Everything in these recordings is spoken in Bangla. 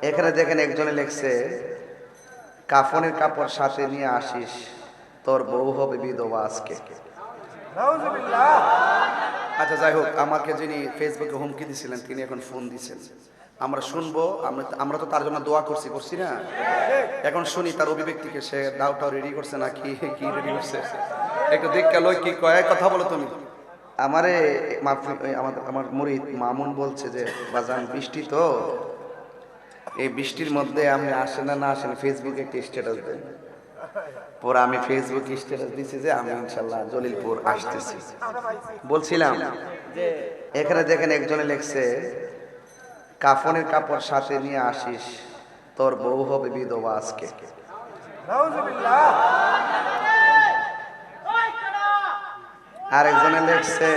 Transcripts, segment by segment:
এখানে দেখেন একজনে লেখছে, কাফনের কাপড় সাথে নিয়ে আসিস, তোর বউ হবে বিধবা আজকে। আচ্ছা যাই হোক, আমাকে যিনি ফেসবুকে হুমকি দিছিলেন, তিনি এখন ফোন দিছেন। আমরা শুনব, আমরা আমরা তো তার জন্য দোয়া করছি করছি না? এখন শুনি তার অভিব্যক্তিকে, সে দাওটাও রেডি করছে না কি কি রেডি করছে? একটু দেখ গেল কি কয়, কথা বলো তুমি। আমারে এই আমার মুরিদ মামুন বলছে যে, বাজান, বৃষ্টি তো? এই বৃষ্টির মধ্যে আমি আসে না না আসেন ফেসবুকে একটি স্ট্যাটাস দেন। পরে আমি ফেসবুকে স্ট্যাটাস দিছি যে আমি ইনশাল্লাহ জলিলপুর আসতেছি। বলছিলাম এখানে দেখেন একজনে লেখছে কাফনের কাপড় সাথে নিয়ে আসিস তোর বউ হবে বিধবা আজকে। আর একজনে লেখছে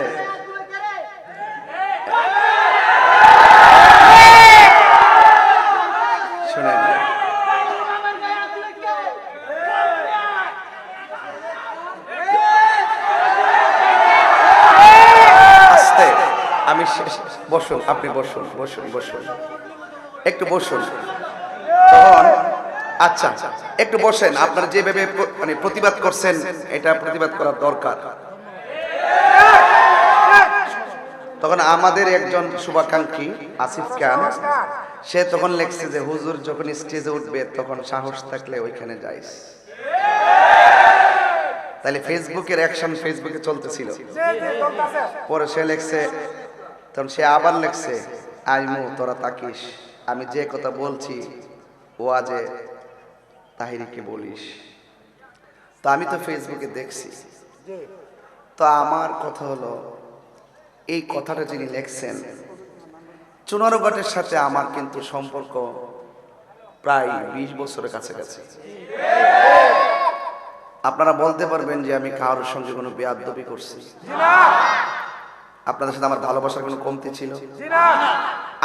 শুনেন আস্তে আমি শেষ- বসুন, আপনি বসুন বসুন বসুন। একটু বসুন। তখন আচ্ছা একটু বসেন, আপনারা যেভাবে মানে প্রতিবাদ করছেন, এটা প্রতিবাদ করার দরকার। তখন আমাদের একজন শুভাকাঙ্ক্ষী, আসিফ খান, সে তখন লেখছে যে, হুজুর যখন স্টেজে উঠবে, তখন সাহস থাকলে ওইখানে যাইস। তাহলে ফেসবুকের অ্যাকশন ফেসবুকে চলতেছিল। পরে সে লেখছে তখন সে আবার লেখছে আইমু তোরা তাকিস। আমি যে কথা বলছি ও আজে তাহিরিকে বলিস। তো আমি তো ফেসবুকে দেখছি। তো আমার কথা হলো, এই কথাটা যিনি লেখছেন, চুনারুঘাটের সাথে আমার কিন্তু সম্পর্ক প্রায় বিশ বছরের কাছাকাছি। আপনারা বলতে পারবেন যে আমি কারোর সঙ্গে কোনো বেয়াদবি করছি। আপনাদের সাথে আমার ভালোবাসার কোনো কমতি ছিল?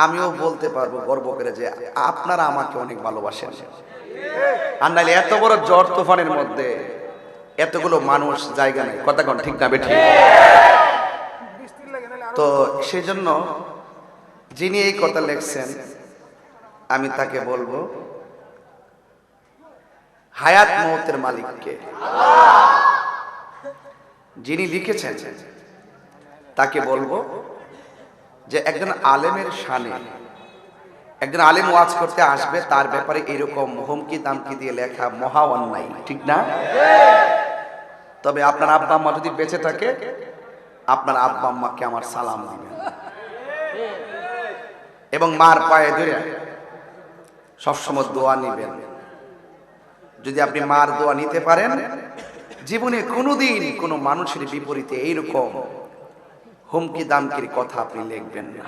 আমিও বলতে পারব গর্ব করে যে আপনারা আমাকে অনেক ভালোবাসেন। আর নাইলে এত বড় জ্বর তুফানের মধ্যে এতগুলো মানুষ জায়গা নেই। কথা কোন ঠিক না বেঠিক? তো সেই জন্য যিনি এই কথা লেখছেন আমি তাকে বলব হায়াত মৌতের মালিককে। যিনি লিখেছেন বলব যে একজন আলেমের শানে একজন আলেম ওয়াজ করতে আসবে তার ব্যাপারে এরকম হুমকি দামকি দিয়ে লেখা মহা অন্যায় ঠিক না? তবে আপনার আব্বা আম্মা যদি বেঁচে থাকে আপনার আব্বা আম্মাকে আমার সালাম দিবেন। এবং মার পায়ে ধরে সবসময় দোয়া নিবেন। যদি আপনি মার দোয়া নিতে পারেন জীবনে কোনোদিন কোনো মানুষের বিপরীতে এইরকম হুমকি দামকির কথা আপনি লিখবেন না।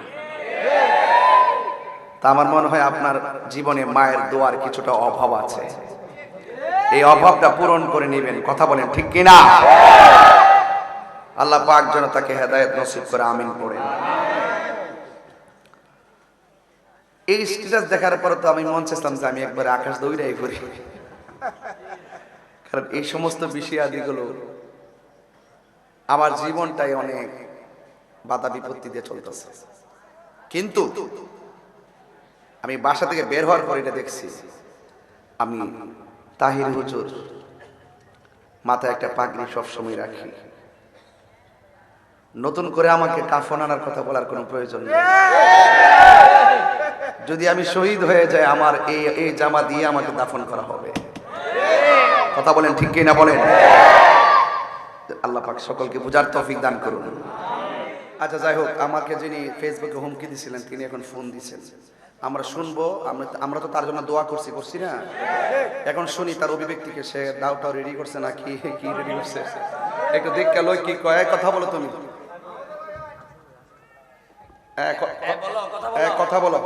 তা আমার মনে হয় আপনার জীবনে মায়ের দোয়ার কিছুটা অভাব আছে। এই অভাবটা পূরণ করে নেবেন, কথা বলেন ঠিক কিনা? আল্লাহ পাক যেন তাকে হেদায়ত নসিব করে, আমিন পড়েন এই স্ট্যাটাস দেখার পরে তো আমি মন চেয়েছিলাম যে আমি একবার আকাশ দৌড়াই করি কারণ এই সমস্ত বিষয়াদিগুলো আমার জীবনটাই অনেক বাধা বিপত্তি দিয়ে চলতেছে। কিন্তু আমি বাসা থেকে বের হওয়ার পর এটা দেখছি, আমি তাহির হুজুর মাথায় একটা পাগড়ি সবসময় রাখি। নতুন করে আমাকে কাফন আনার কথা বলার কোনো প্রয়োজন নেই। যদি আমি শহীদ হয়ে যাই, আমার এই এই জামা দিয়ে আমাকে দাফন করা হবে। কথা বলেন ঠিক কিনা বলেন? আল্লাহ পাক সকলকে বুঝার তৌফিক দান করুন। আচ্ছা যাই হোক আমাকে যিনি ফেসবুকে হুমকি দিছিলেন তিনি এখন ফোন দিছেন। আমরা শুনব আমরা আমরা তো তার জন্য দোয়া করছি করছি না? এখন শুনি তার অভিব্যক্তিকে সে দাওটাও রেডি করছে না কি কি রেডি করছে? একটু দেখ গেল কি কয় কথা বলো তুমি। হ্যাঁ, ক- হ্যাঁ, কথা বলো।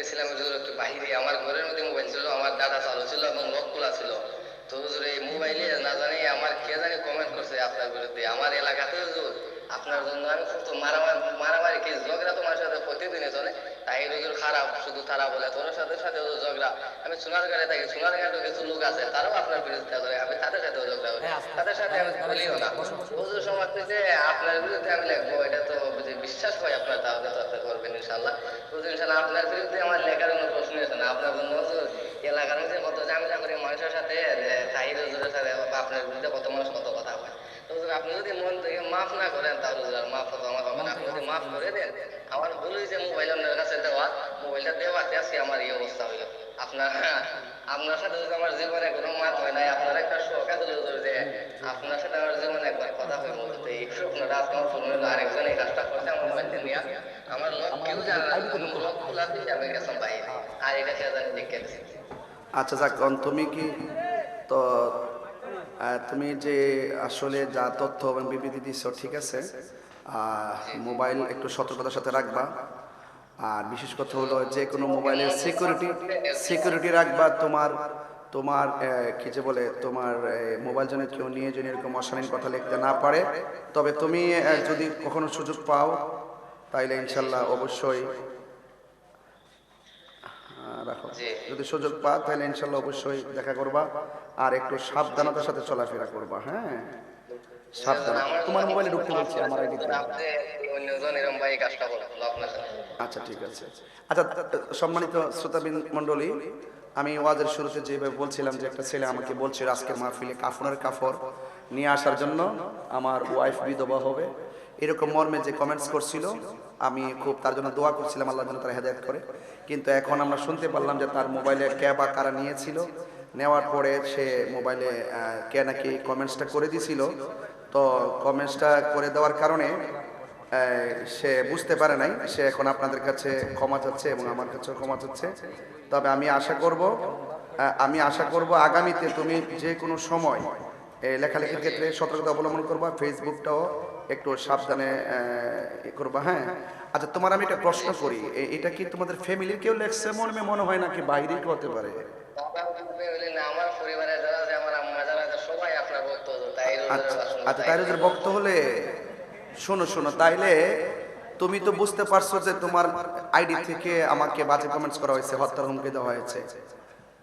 গেছিলাম হুজুর একটু বাহিরে আমার ঘরের মধ্যে মোবাইল ছিল আমার দাদা চালু ছিল এবং লক খোলা ছিল। তো হুজুর এই মোবাইলে না জানি আমার কে জানি কমেন্ট করছে আপনার বিরুদ্ধে। আমার এলাকাতে হুজুর আপনার জন্য আমি কত মারামারি মারামারি কি ঝগড়া তোমার সাথে প্রতিদিনই চলে। তাই রোগীর খারাপ শুধু তারা বলে তোর সাথে সাথে ঝগড়া। আমি সোনার গাড়ি থাকি সোনার গাড়িও কিছু লোক আছে তারাও আপনার বিরুদ্ধে করে আমি তাদের সাথেও ঝগড়া করি। তাদের সাথে আমি বলিও না। হুজুর সমাজ থেকে আপনার বিরুদ্ধে আমি লিখব এটা তো বিশ্বাস হয় আপনার তাহলে আপনি করবেন ইনশাল্লাহ হুজুর ইনশাল্লাহ আপনার বিরুদ্ধে আমার লেখার কোনো প্রশ্ন আছে না? আপনার জন্য এলাকার মধ্যে কত ঝামেলা করি মানুষের সাথে তাহির হুজুরের সাথে আপনার বিরুদ্ধে কত মানুষ কত কথা হয় আপনি যদি মন থেকে মাফ না করেন, তাহলে আর মাফ তো আমার হবে না। আপনি যদি মাফ করে দেন, আমার ভুল হয়েছে মোবাইল আপনার কাছে দেওয়া মোবাইলটা দেওয়াতে আজকে আমার এই অবস্থা হইল। আপনার আপনার সাথে যদি আমার জীবনে কোনো মাত হয় নাই আপনার একটা শখ আছে যে আপনার সাথে আমার জীবনে একবার কথা হয়ে মতো তো এই স্বপ্নটা আজকে আমার ফোন হইল। আরেকজন এই কাজটা করছে আমার মোবাইলটা নিয়ে। আমার লোক কেউ জানে না লোক খোলা দিয়ে আমি গেছিলাম বাইরে আর এটা কে জানি দেখে আচ্ছা যাক অন তুমি কি তো আহ, তুমি যে আসলে যা তথ্য এবং বিবৃতি দিচ্ছ ঠিক আছে? আর মোবাইল একটু সতর্কতার সাথে রাখবা। আর বিশেষ কথা হলো যে কোনো মোবাইলের সিকিউরিটি সিকিউরিটি রাখবা তোমার তোমার কি যে বলে তোমার মোবাইল যেন কেউ নিয়ে যেন এরকম অশালীন কথা লিখতে না পারে। তবে তুমি যদি কখনো সুযোগ পাও তাইলে ইনশাল্লাহ অবশ্যই রাখো। যদি সুযোগ পাও তাহলে ইনশাল্লাহ অবশ্যই দেখা করবা। আর একটু সাবধানতার সাথে চলাফেরা করবা হ্যাঁ? সাবধান। তোমার মোবাইলে ঢুকতে বলছি, আমার আইডিতে আচ্ছা ঠিক আছে। আচ্ছা সম্মানিত শ্রোতাবিন মণ্ডলী, আমি ওয়াজের শুরুতে যেভাবে বলছিলাম যে একটা ছেলে আমাকে বলছিল আজকের মাহফিলে কাফনের কাফর নিয়ে আসার জন্য আমার ওয়াইফ বিধবা হবে। এরকম মর্মে যে কমেন্টস করছিল, আমি খুব তার জন্য দোয়া করছিলাম, আল্লাহ যেন তার হেদায়ত করে। কিন্তু এখন আমরা শুনতে পারলাম যে তার মোবাইলে ক্যাব বা কারা নিয়েছিল নেওয়ার পরে সে মোবাইলে কে নাকি কমেন্টসটা করে দিছিল। তো কমেন্টসটা করে দেওয়ার কারণে সে বুঝতে পারে নাই। সে এখন আপনাদের কাছে ক্ষমা চাচ্ছে এবং আমার কাছেও ক্ষমা চাচ্ছে। তবে আমি আশা করব আমি আশা করব আগামীতে তুমি যে কোনো সময় লেখালেখির ক্ষেত্রে সতর্কতা অবলম্বন করবা ফেসবুকটাও একটু সাবধানে করবা হ্যাঁ? আচ্ছা তোমার আমি একটা প্রশ্ন করি। এটা কি তোমাদের ফ্যামিলির কেউ লেখছে? মনে মনে হয় নাকি বাইরে হতে পারে? আচ্ছা আচ্ছা তাইরুজের বক্ত হলে শোনো শোনো তাইলে তুমি তো বুঝতে পারছ যে তোমার আইডি থেকে আমাকে বাজে কমেন্টস করা হয়েছে হত্যার হুমকি দেওয়া হয়েছে।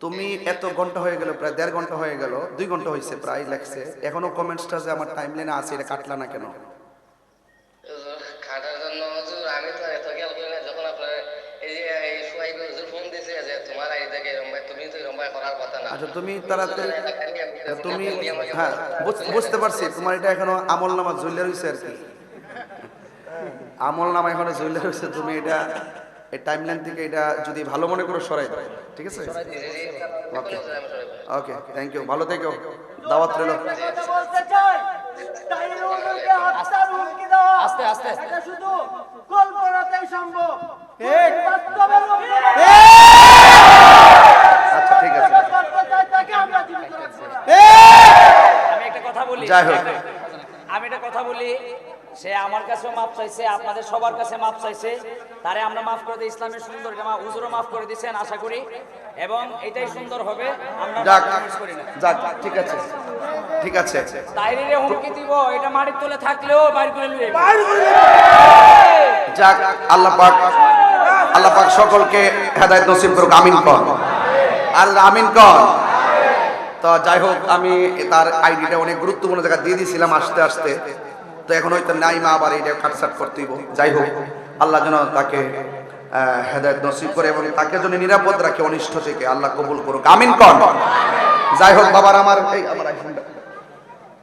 তুমি এত ঘণ্টা হয়ে গেল প্রায় দেড় ঘণ্টা হয়ে গেল দুই ঘণ্টা হয়েছে প্রায় লেখছে। এখনও কমেন্টসটা যে আমার টাইম লাইনে আছে এটা কাটলা না কেন? আচ্ছা তুমি তাড়াতাড়ি আমি- তুমি হ্যাঁ বুঝ- বুঝতে পারছি তোমার এটা এখনও আমল নামা ঝুলে রয়েছে আর কি। আমল নামা এখনও ঝুলে রয়েছে তুমি এটা এই টাইম লাইন থেকে এটা যদি ভালো মনে করো সরাই দাও ঠিক আছে? ওকে। ওকে থ্যাংক ইউ ভালো থেকো দাওয়াত রইল। আস্তে, আস্তে। শুধু কল্পনাতেই সম্ভব। বাস্তবে রূপ নেবে। আচ্ছা ঠিক আছে যে করতে চায় তাকে আমরা জীবিত রাখব না। আমি একটা কথা বলি যাই হোক। আমি একটা কথা বলি সে আমার কাছেও মাপ চাইছে আপনাদের সবার কাছে মাপ চাইছে। তারে আমরা মাফ করে দিই ইসলামের সুন্দর হুজুরও মাফ করে দিয়েছেন আশা করি। এবং এটাই সুন্দর হবে আমরা যাক করি না। যাক ঠিক আছে। ঠিক আছে। তাইরে হুমকি দিব এটা মাটির তলে থাকলেও বাইর করে লুয়ে যাক আল্লাহ পাক আল্লাহ পাক সকলকে হেদায়েত নসিব করুক আমিন কর। আর আমিন কর। তো যাই হোক আমি তার আইডিটা অনেক গুরুত্বপূর্ণ জায়গা দিয়ে দিয়েছিলাম আসতে আসতে। তো এখন হয়তো নাই মা আবার এটা কাটসাট করতে যাই হোক, আল্লাহ যেন তাকে হেদায়েত নসিব করে এবং তাকে যেন নিরাপদ রাখে অনিষ্ট থেকে, আল্লাহ কবুল করুক। আমিন কর যাই হোক, বাবার আমার, এই আমার আইফোনটা।